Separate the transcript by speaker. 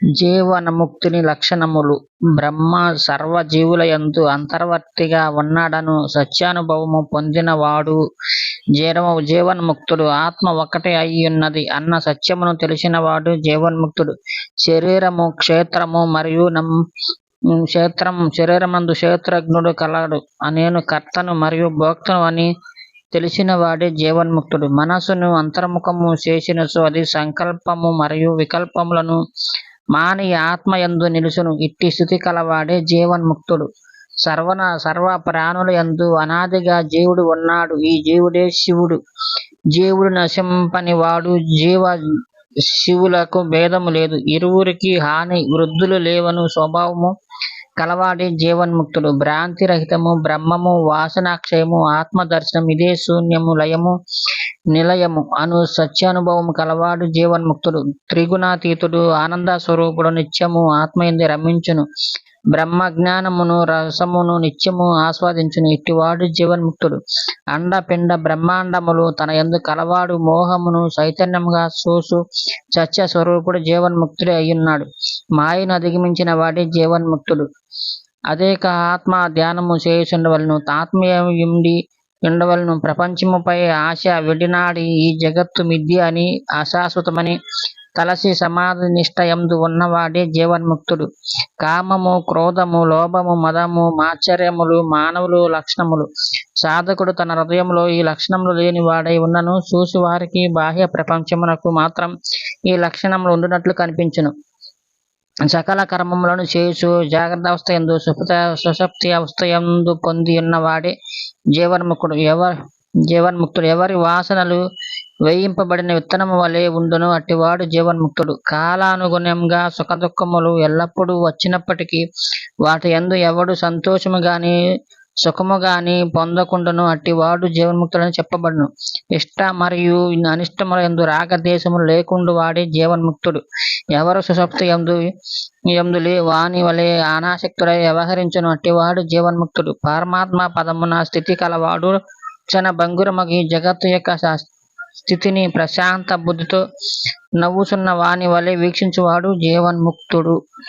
Speaker 1: జీవనముక్తిని లక్షణములు. బ్రహ్మ సర్వజీవులయందు అంతర్వర్తిగా ఉన్నాడను సత్యానుభవము పొందినవాడు జీవన్ముక్తుడు ఆత్మ ఒక్కటే అయ్యున్నది అన్న సత్యమును తెలిసినవాడు జీవన్ముక్తుడు. శరీరము క్షేత్రము మరియు క్షేత్రం శరీరమందు క్షేత్రజ్ఞుడు కలడు. నేను కర్తను మరియు భోక్తను అని తెలిసినవాడే జీవన్ముక్తుడు. మనస్సును అంతర్ముఖము చేసినచో అది సంకల్పము మరియు వికల్పములను మాని ఆత్మయందు నిలుచును. ఇట్టి స్థుతి కలవాడే జీవన్ముక్తుడు. సర్వన సర్వ ప్రాణుల యందు అనాదిగా జీవుడు ఉన్నాడు. ఈ జీవుడే శివుడు. జీవుడు నశింపని వాడు జీవ శివులకు భేదము లేదు. ఇరువురికి హాని వృద్ధులు లేవను స్వభావము కలవాడి జీవన్ముక్తులు. భ్రాంతి రహితము బ్రహ్మము వాసనాక్షయము ఆత్మదర్శనం ఇదే శూన్యము లయము నిలయము అను సత్యానుభవము కలవాడు జీవన్ముక్తుడు. త్రిగుణాతీతుడు ఆనంద స్వరూపుడు నిత్యము ఆత్మయంది రమించును. బ్రహ్మజ్ఞానమును రసమును నిత్యము ఆస్వాదించును. ఇట్టివాడు జీవన్ముక్తుడు. అండ పిండ బ్రహ్మాండములు తన ఎందు కలవాడు. మోహమును చైతన్యముగా చూసు సత్య స్వరూపుడు జీవన్ముక్తుడే అయ్యున్నాడు. మాయను అధిగమించిన వాడే జీవన్ముక్తుడు. అదేక ఆత్మ ధ్యానము చేయుచుండవలను తాత్మీయుండి ఉండవలను ప్రపంచముపై ఆశ విడినాడి ఈ జగత్తు మిద్య అని అశాశ్వతమని తలసి సమాధి నిష్టయందు ఉన్నవాడే జీవన్ముక్తుడు. కామము క్రోధము లోభము మదము మాచర్యములు మానవులు లక్షణములు. సాధకుడు తన హృదయంలో ఈ లక్షణములు లేని వాడై ఉన్నను చూసి వారికి బాహ్య ప్రపంచమునకు మాత్రం ఈ లక్షణములు ఉండినట్లు కనిపించును. సకల కర్మములను చేయుచు జాగ్రత్త అవస్థ ఎందు సుప్త సుశక్తి అవస్థ ఎందు పొంది ఉన్నవాడే జీవన్ముఖుడు ఎవరు జీవన్ముక్తుడు. ఎవరి వాసనలు వేయింపబడిన విత్తనము వలె ఉండును అట్టివాడు జీవన్ముక్తుడు. కాలానుగుణంగా సుఖదుఖములు ఎల్లప్పుడూ వచ్చినప్పటికీ వాటి ఎందు ఎవడు సంతోషము గాని సుఖము గాని పొందకుండాను అట్టివాడు జీవన్ముక్తుడని చెప్పబడును. ఇష్ట మరియు అనిష్టముల ఎందు రాగద్వేషములు లేకుండా వాడే జీవన్ముక్తుడు. ఎవరు సుషప్తి ఎందు ఎందులి వాణి వాని వలె అనాసక్తుడై వ్యవహరించును అట్టివాడు జీవన్ముక్తుడు. పరమాత్మ పదమున స్థితి కలవాడు క్షణ భంగురమగి జగత్తు యొక్క స్థితిని ప్రశాంత బుద్ధితో నవ్వుచున్న వాని వలె వీక్షించువాడు జీవన్ముక్తుడు.